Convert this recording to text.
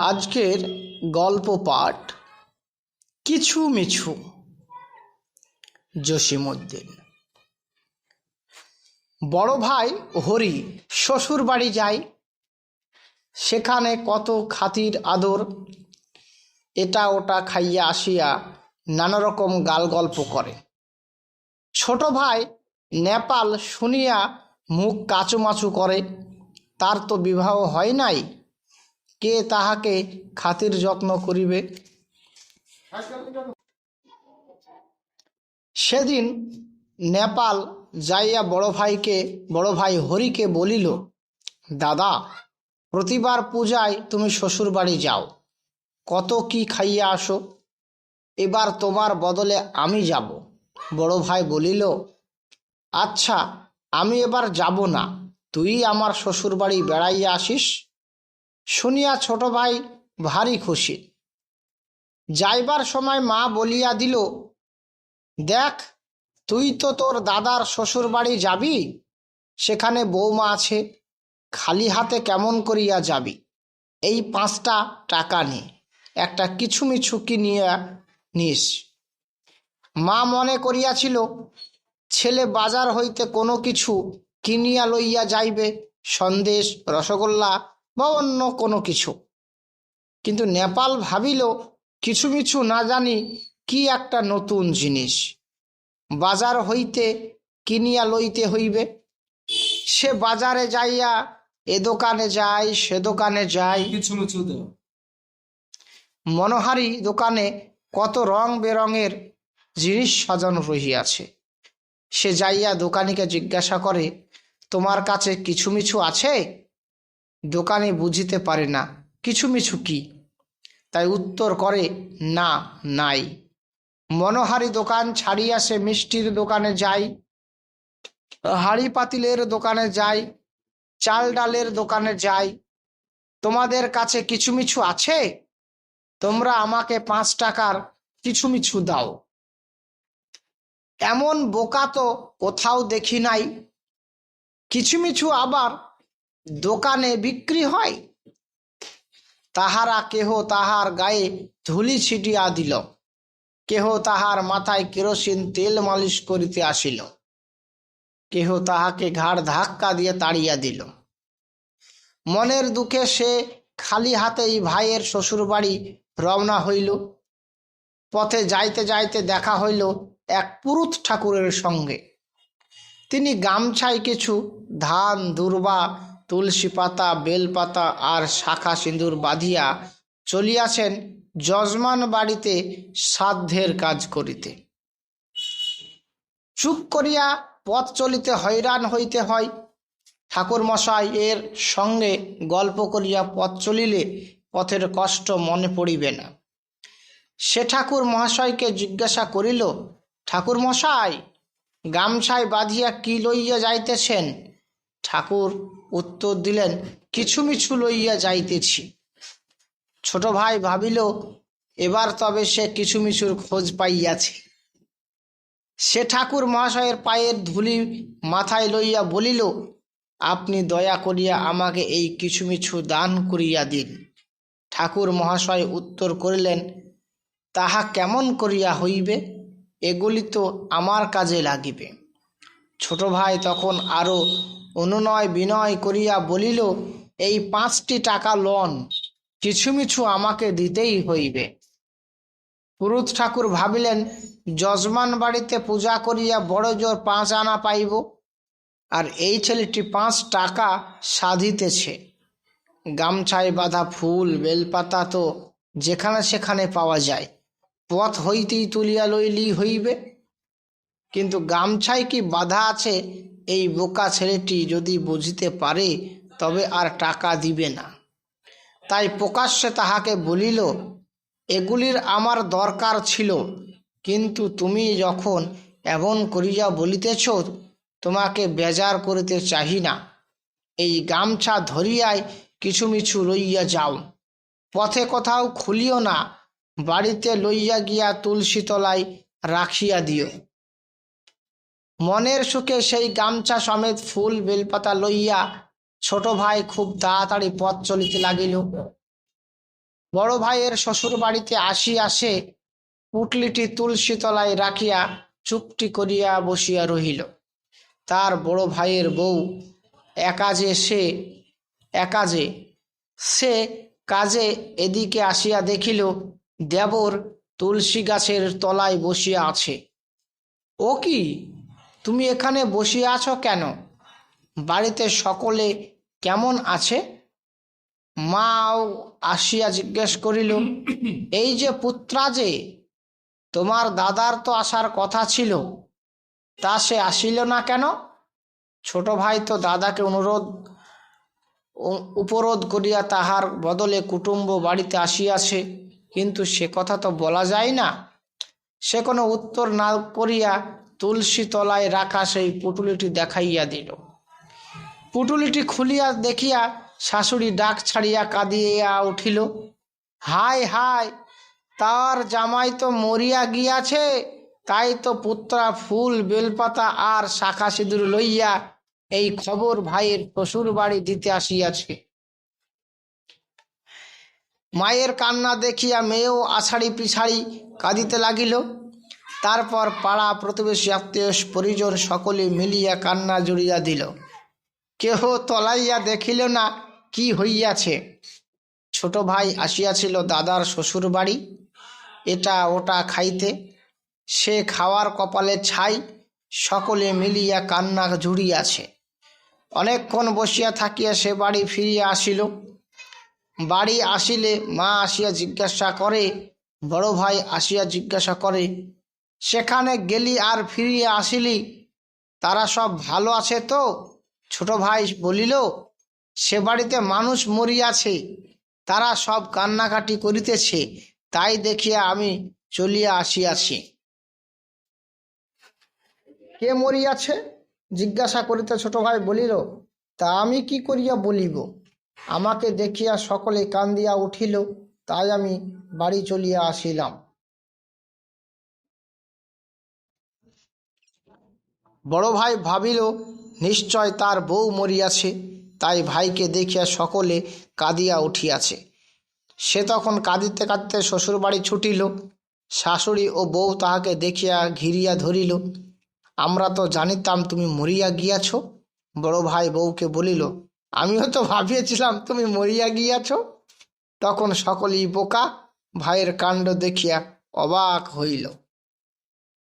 আজকের গল্প পাঠ কিছু মিছু জসিমউদ্দিন। বড় ভাই হরি শ্বশুর বাড়ি যায়, সেখানে কত খাতির আদর, এটা ওটা খাইয়া আসিয়া নানা রকম গাল গল্প করে। ছোট ভাই নেপাল শুনিয়া মুখ কাচুমাচু করে, তার তো বিবাহ হয় নাই কে তাহাকে খাতির যত্ন করিবে? সেদিন নেপাল যাইয়া বড় ভাইকে, বড় ভাই হরিকে বলিল, দাদা, প্রতিবার পূজায় তুমি শ্বশুর বাড়ি যাও। কত কি খাইয়া আসো? এবার তোমার বদলে আমি যাব। বড় ভাই বলিল আচ্ছা আমি এবার যাব না। তুই আমার শ্বশুর বাড়ি বেড়াইয়া আসিস? শুনিয়া ছোট ভাই ভারী খুশি। যাইবার সময় মা বলিয়া দিল, দেখ, তুই তো তোর দাদার শ্বশুর বাড়ি যাবি, সেখানে বৌমা আছে, খালি হাতে কেমন করিয়া যাবি? এই পাঁচটা টাকা নে, একটা কিছু মিছু কিনিয়া নিস। মা মনে করিয়াছিল, ছেলে বাজার হইতে কোনো কিছু কিনিয়া লইয়া যাইবে, সন্দেশ, রসগোল্লা বা অন্য কোনো কিছু। কিন্তু নেপাল ভাবিল কিছু মিছু না জানি কি একটা নতুন জিনিস। বাজার হইতে কিনিয়া লইতে হইবে। সে বাজারে যাইয়া এ দোকানে যায় সে দোকানে যায় কিছু মিছু মনোহারি দোকানে কত রং বেরঙের জিনিস সাজানো রহিয়াছে। সে যাইয়া দোকানিকে জিজ্ঞাসা করে তোমার কাছে কিছু মিছু আছে? দোকানি বুঝিতে পারে না কিছু মিছু কি? তাই উত্তর করে, না, নাই। মনোহারি দোকান ছাড়িয়া সে মিষ্টির দোকানে যায় হাড়ি পাতিলের দোকানে যায় চাল ডালের দোকানে যায় তোমাদের কাছে কিছু মিছু আছে? তোমরা আমাকে পাঁচ টাকার কিছু মিছু দাও। এমন বোকা তো কোথাও দেখি নাই। কিছু মিছু আবার দোকানে বিক্রি হয়। তাহারা কেহ তাহার গায়ে ধুলি ছিটিয়া দিল। কেহ তাহার মাথায় কেরোসিন তেল মালিশ করিতে আসিল। কেহ তাহাকে ঘাড় ধাক্কা দিয়ে তাড়িয়া দিল। মনের দুঃখে সে খালি হাতেই ভাইয়ের শ্বশুরবাড়ি রওনা হইল। পথে যাইতে যাইতে দেখা হইল এক পুরুত ঠাকুরের সঙ্গে। তিনি গামছায় কিছু ধান, দুর্বা তুলসী পাতা বেলপাতা আর শাখা সিঁদুর বাঁধিয়া চলিয়াছেন যজমান বাড়িতে সাধ্যের কাজ করিতে। চুপ করিয়া পথ চলিতে হয়রান হইতে হয়। ঠাকুর মশাই এর সঙ্গে গল্প করিয়া পথ চলিলে পথের কষ্ট মনে পড়িবে না। সে ঠাকুর মহাশয়কে জিজ্ঞাসা করিল ঠাকুর মশাই গামছায় বাঁধিয়া কি লইয়া যাইতেছেন? ঠাকুর উত্তর দিলেন কিছু মিছু লইয়া যাইতেছি। ছোট ভাই ভাবিল, এবার তবে সে কিছু মিছুর খোঁজ পাইয়াছে। সে ঠাকুর মহাশয়ের পায়ের ধুলি মাথায় লইয়া বলিল, আপনি দয়া করিয়া আমাকে এই কিছু মিছু দান করিয়া দিন। ঠাকুর মহাশয় উত্তর করিলেন, তাহা কেমন করিয়া হইবে? এগুলি তো আমার কাজে লাগিবে। ছোট ভাই তখন আরও অনুনয় বিনয় করিয়া বলিল, এই পাঁচটি টাকা লন কিছু মিছু আমাকে দিতেই হইবে। পুরুত ঠাকুর ভাবিলেন, যজমান বাড়িতে পূজা করিয়া বড় জোর পাঁচ আনা পাইব, আর এই ছেলেটি পাঁচ টাকা সাধিতেছে। গামছায় বাঁধা ফুল, বেলপাতা তো যেখানে সেখানে পাওয়া যায়, পথ হইতেই তুলিয়া লইলি হইবে। কিন্তু গামছায় কি বাধা আছে এই বোকা ছেলেটি যদি বুঝিতে পারে, তবে আর টাকা দিবে না। তাই প্রকাশ্যে তাহাকে বলিল, এগুলির আমার দরকার ছিল, কিন্তু তুমি যখন এমন করিয়া বলিতেছ, তোমাকে বেজার করিতে চাহি না। এই গামছা ধরিয়াই কিছু মিছু লইয়া যাও। পথে কোথাও খুলিও না, বাড়িতে লইয়া গিয়া তুলসী তলায় রাখিয়া দিও। মনের সুখে সেই গামছা সমেত ফুল বেলপাতা লইয়া ছোট ভাই খুব তাড়াতাড়ি পথ চলিতে লাগিল। বড় ভাইয়ের শ্বশুর বাড়িতে আসি আসে পুটলিটি তুলসী তলায় রাখিয়া চুপটি করিয়া বসিয়া রহিল। তার বড় ভাইয়ের বউ একাজে সে একাজে সে কাজে এদিকে আসিয়া দেখিল দেবর তুলসী গাছের তলায় বসিয়া আছে। ও কি? তুমি এখানে বসিয়া আছো কেন? বাড়িতে সকলে কেমন আছে? মাও আসিয়া জিজ্ঞেস করিল, এই যে পুত্রা যে, তোমার দাদার তো আসার কথা ছিল, তা সে আসিল না কেন? ছোট ভাই তো দাদাকে অনুরোধ উপরোধ করিয়া তাহার বদলে কুটুম্ব বাড়িতে আসিয়াছে, কিন্তু সে কথা তো বলা যায় না। সে কোনো উত্তর না করিয়া তুলসী তলায় রাখা সেই পুটুলিটি দেখাইয়া দিল। পুটুলিটি খুলিয়া দেখিয়া শাশুড়ি ডাক ছাড়িয়া কাঁদিয়া উঠিল, হায় হায়, তার জামাই তো মরিয়া গিয়াছে, তাই তো পুত্রা ফুল, বেলপাতা আর শাখা সিঁদুর লইয়া এই খবর ভাইয়ের শ্বশুর বাড়ি দিতে আসিয়াছে। মায়ের কান্না দেখিয়া মেয়েও আছাড়ি পিছাড়ি কাঁদিতে লাগিল। তারপর পাড়া প্রতিবেশী আত্মীয় পরিজন সকলে মিলিয়া কান্না জুড়িয়া দিল। কেহ তলাইয়া দেখিল না কি হইয়াছে। ছোট ভাই আসিয়াছিল দাদার শ্বশুর বাড়ি এটা ওটা খাইতে। সে খাওয়ার কপালে ছাই, সকলে মিলিয়া কান্না জুড়িয়াছে। অনেকক্ষণ বসিয়া থাকিয়া সে বাড়ি ফিরিয়া আসিল। বাড়ি আসিলে মা আসিয়া জিজ্ঞাসা করে, বড় ভাই আসিয়া জিজ্ঞাসা করে সেখানে গেলি আর ফিরিয়া আসিলি। তারা সব ভালো আছে তো? ছোট ভাই বলিল, সে বাড়িতে মানুষ মরিয়াছে। তারা সব কান্নাকাটি করিতেছে। তাই দেখিয়া আমি চলিয়া আসিয়াছি। কে মরিয়াছে? জিজ্ঞাসা করিতে ছোট ভাই বলিল, তা আমি কি করিয়া বলিব? আমাকে দেখিয়া সকলে কান্দিয়া উঠিল, তাই আমি বাড়ি চলিয়া আসিলাম। বড় ভাই ভাবিল, নিশ্চয় তার বউ মরিয়াছে, তাই ভাইকে দেখিয়া সকলে কাঁদিয়া উঠিয়াছে সে তখন কাঁদিতে কাঁদিতে শ্বশুর বাড়ি ছুটিল। শাশুড়ি ও বউ তাহাকে দেখিয়া ঘিরিয়া ধরিল, আমরা তো জানিতাম তুমি মরিয়া গিয়াছ বড় ভাই বউকে বলিল, আমিও তো ভাবিয়েছিলাম তুমি মরিয়া গিয়াছ তখন সকলেই বোকা ভাইয়ের কাণ্ড দেখিয়া অবাক হইল।